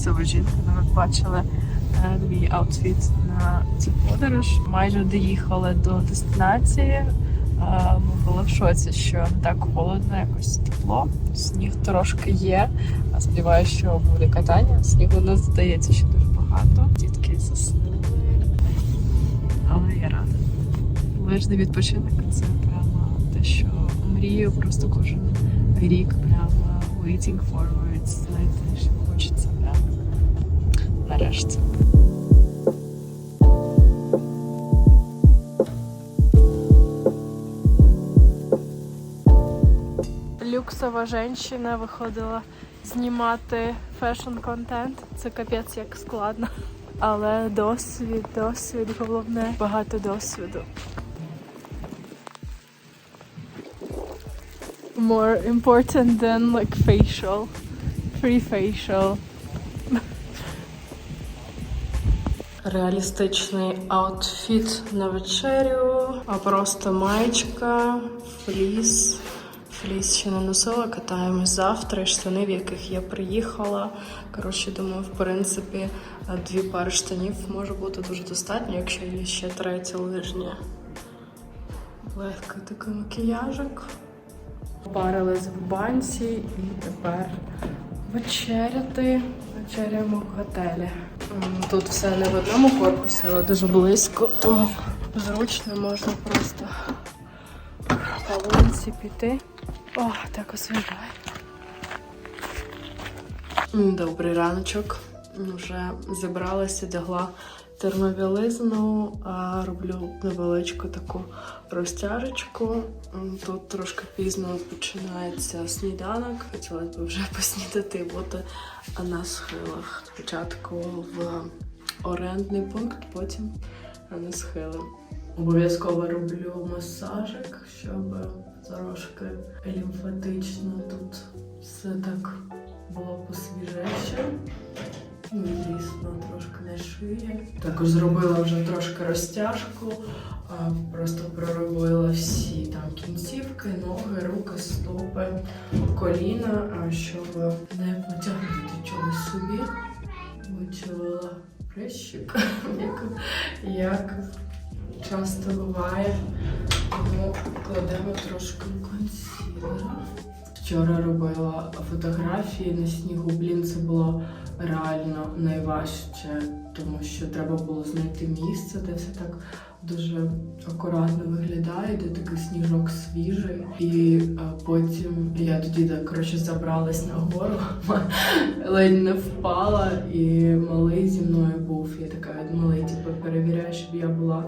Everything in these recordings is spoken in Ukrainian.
люксова жінка. Ви бачили е, мій аутфіт на цю подорож. Майже доїхали до дестинації. Е, Ми були в шоці, що не так холодно, якось тепло. Сніг трошки є. Сподіваюся, що буде катання. Снігу не здається, що дуже багато. Дітки заснули. Але я рада. Лижний відпочинок це прямо те, що мрію просто кожен рік прямо waiting forwards, знаєте, що хочеться нарешті. Люксова жінка виходила знімати фешн-контент. Це капець як складно. Але досвід, досвід, головне, багато досвіду. More important than like facial. Free facial. Реалістичний аутфіт на вечерю, а просто маєчка, фліс. Фліс ще не носила, катаємось завтра, штани, в яких я приїхала. Коротше, думаю, в принципі, дві пари штанів може бути дуже достатньо, якщо є ще третя лижня. Легкий такий макіяжик. Парились в банці і тепер вечеряти. Вечеряємо в готелі. Тут все не в одному корпусі, але дуже близько, тому зручно можна просто по вулиці піти. О, так освіжає. Добрий раночок. Вже зібралася, одягла термобілизну, а роблю невеличку таку розтяжечку. Тут трошки пізно починається сніданок. Хотілося б вже поснідати, бути на схилах. Спочатку в орендний пункт, потім на схили. Обов'язково роблю масажик, щоб трошки лімфатично тут все так було посвіжеще. І, звісно, шиї. Також зробила вже трошки розтяжку, просто проробила всі там кінцівки, ноги, руки, стопи, коліна, щоб не потягнути чогось собі. Вичавила прищик, як, як часто буває. Тому кладемо трошки консілера. Вчора робила фотографії на снігу. Блін, це було реально найважче, тому що треба було знайти місце, де все так дуже акуратно виглядає, де такий сніжок свіжий. І а, потім я тоді так, коротше забралась на гору, ледь не впала, і малий зі мною був. Я така малий, типу, перевіряю, щоб я була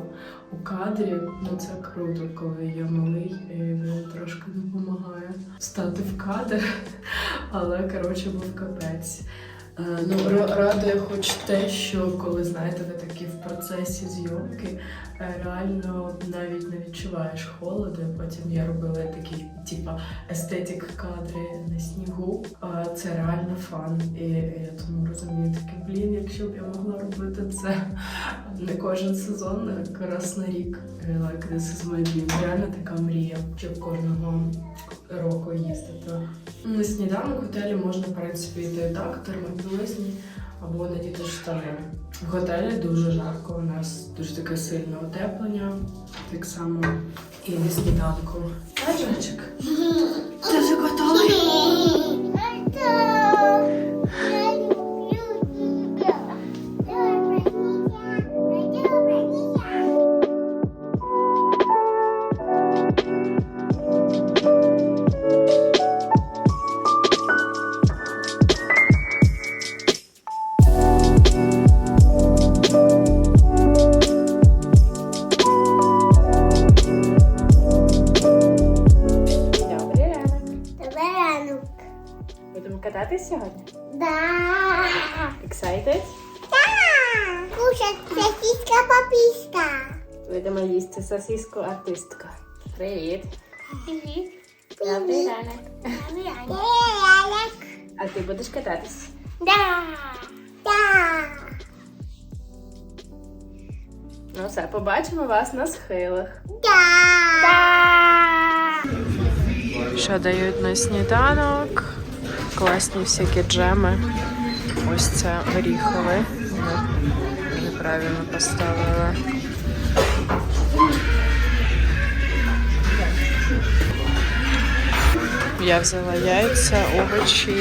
у кадрі. Ну це круто, коли є малий, і він трошки допомагає стати в кадр. Але коротше був капець. Е, Ну, радує хоч те, що коли знаєте, ви такі в процесі зйомки, е, реально навіть не відчуваєш холоду. Потім я робила такі, типа, естетик кадри на снігу. Це реально фан. І я тому розумію таке, блін, якщо б я могла робити це не кожен сезон, а раз на рік. е, Like, this is my dream. Реально така мрія, щоб кожного року їздити. На сніданок в готелі можна, в принципі, йти так, термобілизні або надіти штани. В готелі дуже жарко, у нас дуже таке сильне утеплення, так само і на сніданку. Аджачик, ти вже готовий? Сосиску артистка. Привіт. Добрий ранок. А ти будеш кататись? Да. Да. Ну все, побачимо вас на схилах. Да. Да. Що дають на сніданок? класні всякі джеми. Ось це горіхове. Неправильно поставила. Я взяла яйця, овочі.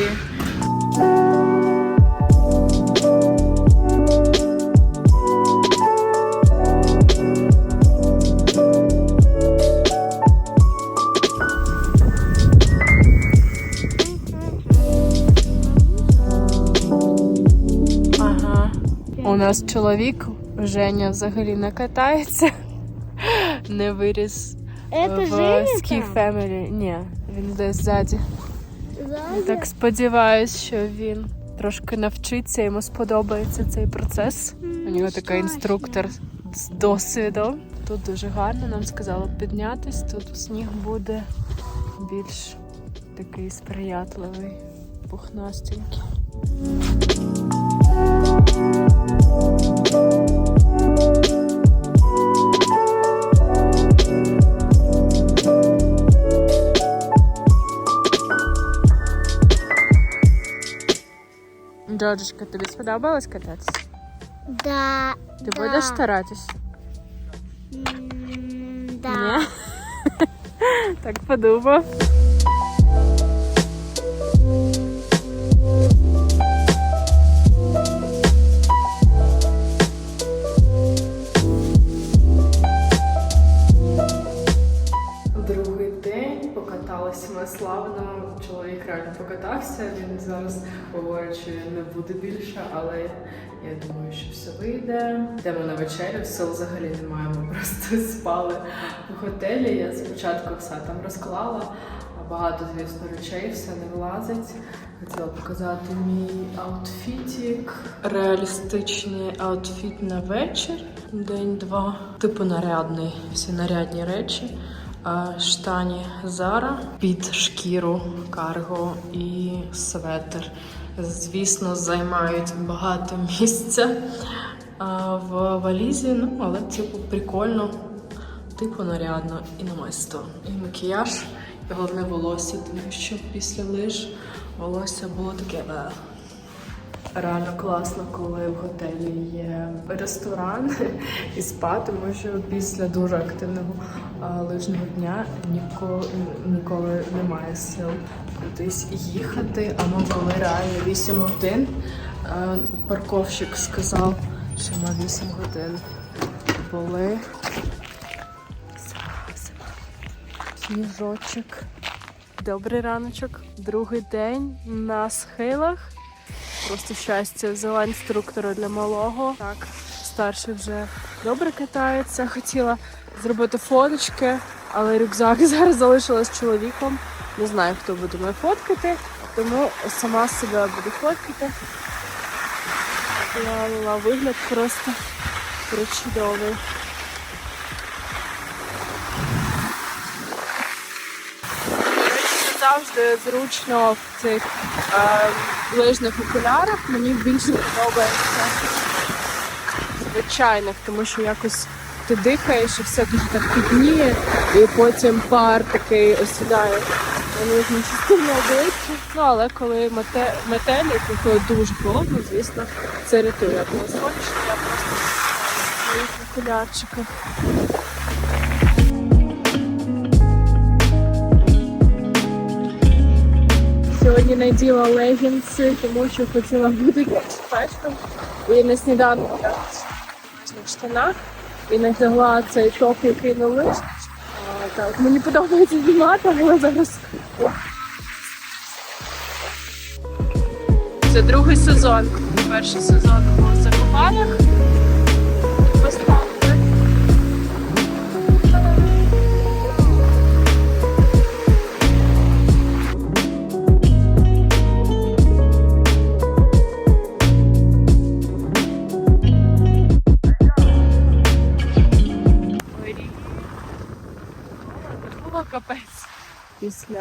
Ага. У нас чоловік Женя взагалі не катається, не виріс Это в Ski? Family. Ні, він десь ззаді. Я так сподіваюсь, що він трошки навчиться, йому сподобається цей процес. У нього такий інструктор з досвідом. Тут дуже гарно, нам сказали піднятись. Тут сніг буде більш такий сприятливий, пухнастенький. Джорджечка, тобі сподобалось кататися? Да. Ти да. будеш старатись? М, Да. Ні? так подумав. Покатався. Він зараз говорить, що не буде більше, але я думаю, що все вийде. Йдемо на вечерю, сил взагалі немає. Ми просто спали в готелі. Я спочатку все там розклала. Багато, звісно, речей, все не влазить. Хотіла показати мій аутфітік. Реалістичний аутфіт на вечір. День-два. Типу нарядний. Всі нарядні речі. А, Штані Зара під шкіру, карго і светр. Звісно, займають багато місця в валізі, ну але типу прикольно, типу нарядно і намисто. І макіяж, і головне волосся, тому що після лиж волосся було таке. Реально класно, коли в готелі є ресторан і спа, тому що після дуже активного лижного дня ніколи, ніколи немає сил кудись їхати. А ми були реально 8 годин. Парковщик сказав, що ми 8 годин були. Сніжочок. Добрий раночок. Другий день на схилах. Просто щастя, взяла інструктора для малого. Так, старший вже добре катається. Хотіла зробити фоточки, але рюкзак зараз залишила з чоловіком. Не знаю, хто буде мене фоткати, тому сама себе буду фоткати. Ла-ла, вигляд просто причудовий. Завжди зручно в цих е, лижних окулярах. Мені більше подобається звичайних, тому що якось ти дихаєш і все дуже так підніє, і потім пар такий осідає на частину обличчя. Ну але коли мете, метелі, коли дуже холодно, звісно, це рятує. А коли я просто в своїх окулярчиках. Сьогодні наділа легінси, тому що хотіла бути качпешком. І на сніданок я в штанах і надягла цей топ, який. А, Так, мені подобається знімати, але зараз. Це другий сезон. Перший сезон був в Закопанах.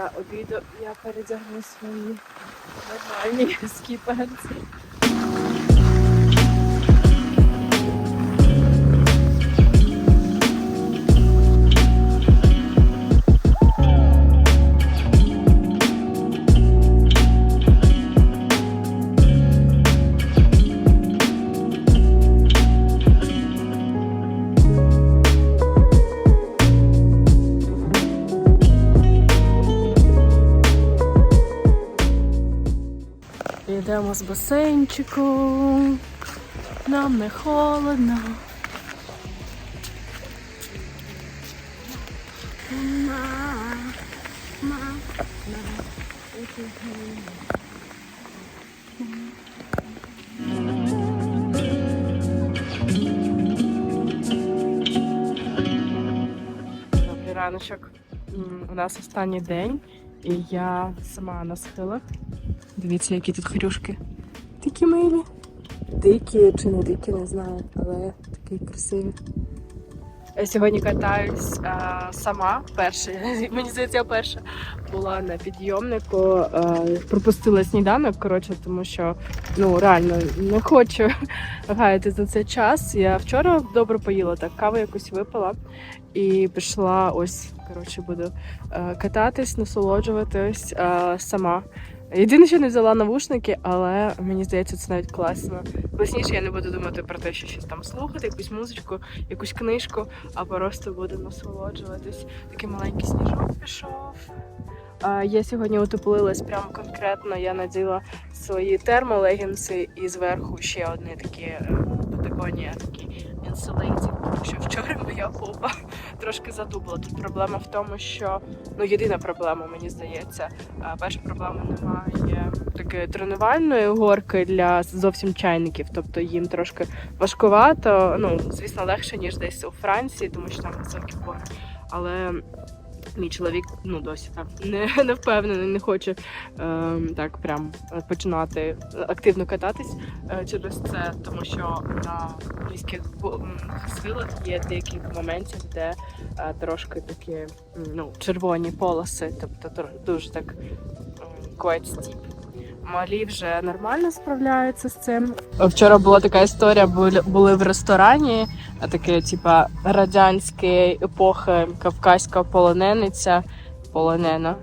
Після обіду я передягну свої нормальні скіпенці. Йдемо з басейнчику. Нам не холодно. Добрий раночок. У нас останній день, і я сама на схилах. Дивіться, які тут хрюшки. Такі милі. Дикі чи не дикі, не знаю, але такі красиві. Я сьогодні катаюсь а, сама перша. Мені здається, я перша була на підйомнику. А, пропустила сніданок, коротше, тому що ну реально не хочу гаяти за цей час. Я вчора добре поїла, так каву якусь випила і пішла ось. Коротше, буду е, кататись, насолоджуватись е, сама. Єдине, що не взяла навушники, але мені здається, це навіть класно. Класніше я не буду думати про те, що щось там слухати, якусь музичку, якусь книжку, а просто буду насолоджуватись. Такий маленький сніжок пішов. Я сьогодні утеплилась прямо конкретно. Я наділа свої термолегінси і зверху ще одні такі е, Патагонія, такі інсулейтів, тому що вчора моя попа трошки задубла. Тут проблема в тому, що ну єдина проблема, мені здається. Перша проблема немає такої тренувальної горки для зовсім чайників, тобто їм трошки важкувато. Ну звісно, легше ніж десь у Франції, тому що там високі гори. Але мій чоловік ну досі так не, не впевнений, не хоче е, так прям починати активно кататись е, через це, тому що на низьких бо- схилах є деякі моментів, де е, трошки такі ну, червоні полоси, тобто дуже так quite steep. Малі вже нормально справляються з цим. Вчора була така історія, були, в ресторані, таке, типа, радянської епохи кавказька полонениця. Полонена.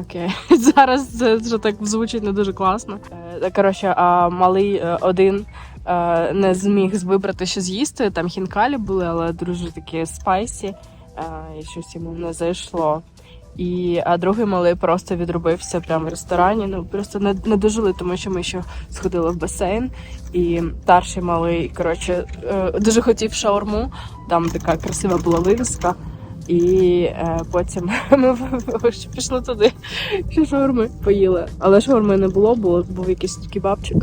Окей. Зараз це вже так звучить не дуже класно. Е, Коротше, а малий е, один е, не зміг вибрати, що з'їсти. Там хінкалі були, але дуже такі спайсі, і щось йому не зайшло. І а другий малий просто відробився прямо в ресторані. Ну просто не, не дожили, тому що ми ще сходили в басейн. І старший малий, коротше, е, дуже хотів шаурму. Там така красива була вивіска. І е, потім ми пішли туди, і шаурми поїли. Але шаурми не було, було був якийсь кебабчик.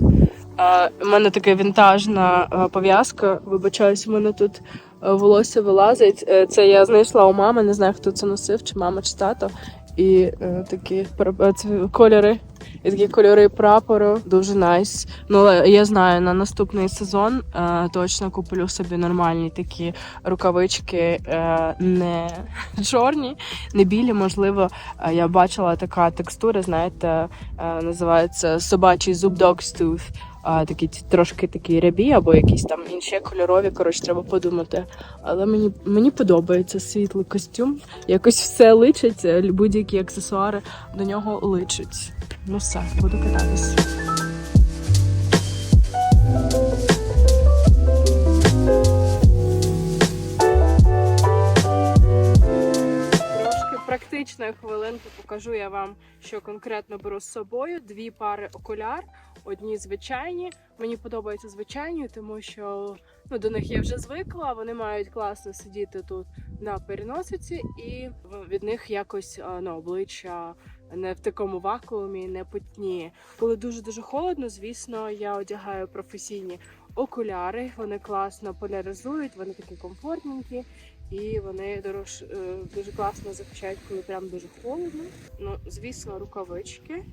У мене така вінтажна е, пов'язка. Вибачаюсь, у мене тут волосся вилазить. Е, Це я знайшла у мами, не знаю, хто це носив, чи мама, чи тато. І е, такі е, це кольори. І такі кольори прапору дуже найс. Ну але я знаю, на наступний сезон е, точно куплю собі нормальні такі рукавички, е, не чорні, не білі. Можливо, е, я бачила така текстура, знаєте, е, називається собачий зуб dog's tooth. А, такі трошки такі рябі або якісь там інші кольорові. Коротше, треба подумати. Але мені мені подобається світлий костюм. Якось все личить, е, будь-які аксесуари до нього личать. Ну все, буду кататись. Трошки практичної хвилинки покажу я вам, що конкретно беру з собою. Дві пари окуляр, одні звичайні. Мені подобаються звичайні, тому що ну, до них я вже звикла. Вони мають класно сидіти тут на переносиці, і від них якось а, ну, обличчя не в такому вакуумі, не потніє. Коли дуже дуже холодно, звісно, я одягаю професійні окуляри. Вони класно поляризують, вони такі комфортненькі. І вони дорож, е, дуже класно захищають, коли прям дуже холодно. Ну, звісно, рукавички.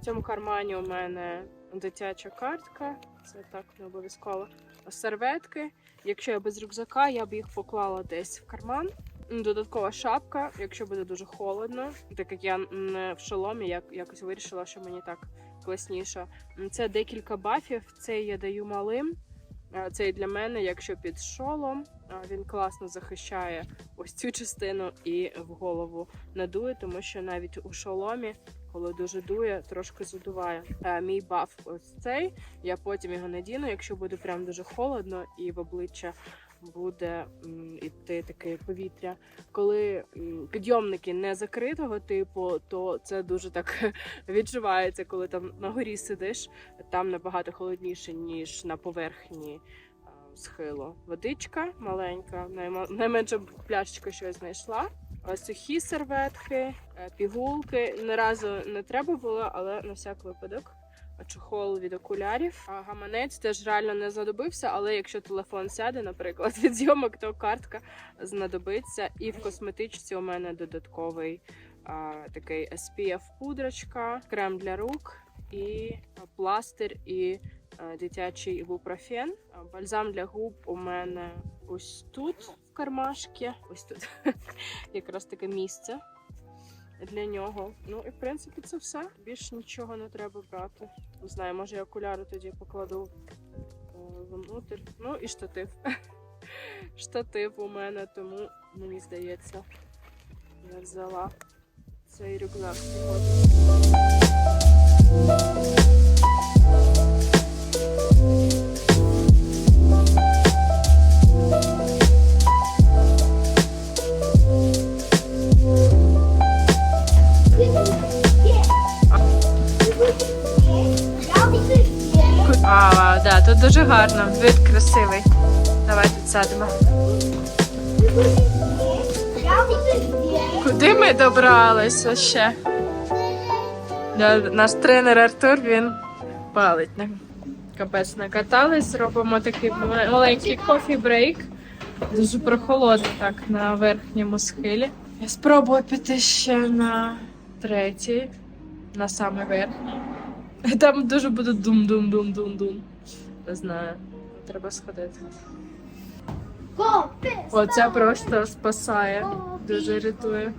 В цьому кармані у мене дитяча картка, це так не обов'язково. Серветки. Якщо я без рюкзака, я б їх поклала десь в карман. Додаткова шапка, якщо буде дуже холодно, так як я не в шоломі, я якось вирішила, що мені так класніше. Це декілька бафів. Цей я даю малим. Цей для мене, якщо під шолом, він класно захищає ось цю частину і в голову не дує, тому що навіть у шоломі, коли дуже дує, трошки задуває. Е, Мій баф ось цей. Я потім його надіну, якщо буде прям дуже холодно і в обличчя буде м, іти таке повітря. Коли підйомники не закритого типу, то це дуже так відчувається, коли там на горі сидиш. Там набагато холодніше, ніж на поверхні а, схилу. Водичка маленька, найменша пляшечка, що я знайшла. Сухі серветки, е, пігулки. Ні разу не треба було, але на всяк випадок. Чохол від окулярів. А гаманець теж реально не знадобився, але якщо телефон сяде, наприклад, від зйомок, то картка знадобиться. І в косметичці у мене додатковий а, такий SPF пудрочка, крем для рук і пластир і дитячий ібупрофен. Бальзам для губ у мене ось тут в кармашці. Ось тут якраз таке місце для нього. Ну і в принципі це все. Більш нічого не треба брати. Не знаю, може я окуляри тоді покладу е, внутрь. Ну і штатив. Штатив у мене, тому мені здається, я взяла цей рюкзак сьогодні. А, да, тут дуже гарно, вид красивий. Давай тут садимо. Куди ми добрались вообще? Да, наш тренер Артур, він палить. Капець накатались, робимо такий маленький кофі-брейк. Дуже прохолодно так на верхньому схилі. Я спробую піти ще на третій, на самий верхній. Там дуже буде дум-дум-дум-дум-дум. Не знаю. Треба сходити. Оце просто спасає. Дуже рятує.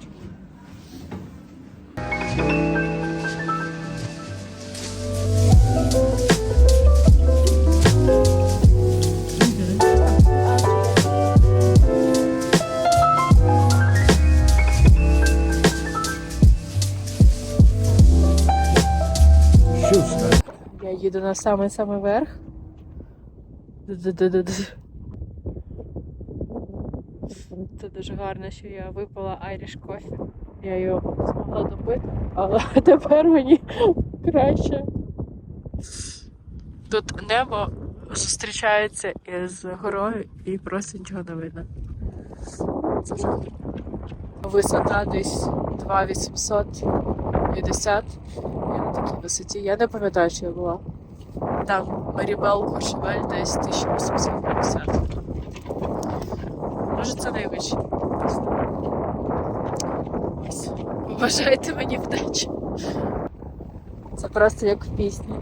На самий самий верх. Це дуже гарно, що я випила Irish Coffee. Я його змогла допити, але тепер мені краще. Тут небо зустрічається із горою і просто нічого не видно. Висота десь 2850. Я на такій висоті. Я не пам'ятаю, що я була. Там Марібел Кошевель десь 1850. Може, це найвище. Ось. Побажайте мені вдачі. Це просто як в пісні.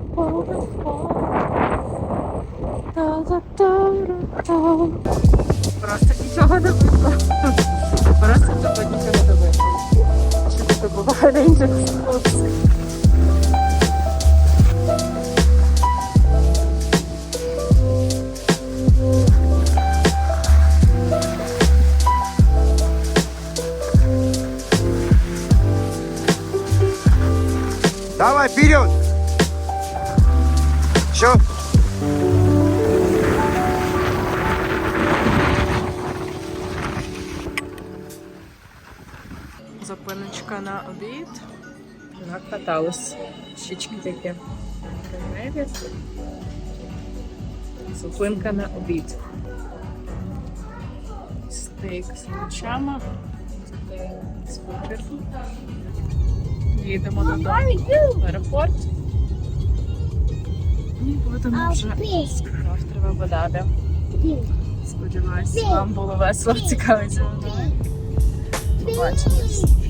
Просто нічого не видно. Просто тупо нічого не видно. Що таке буває на інших вперед! Все. Зупиночка на обід. Накаталась. Щічки такі. Зупинка на обід. Стейк з овочами. З бургер. Їдемо додому в аеропорт. І будемо вже завтра в Абу-Дабі. Сподіваюсь, вам було весело, цікаво. Побачимось.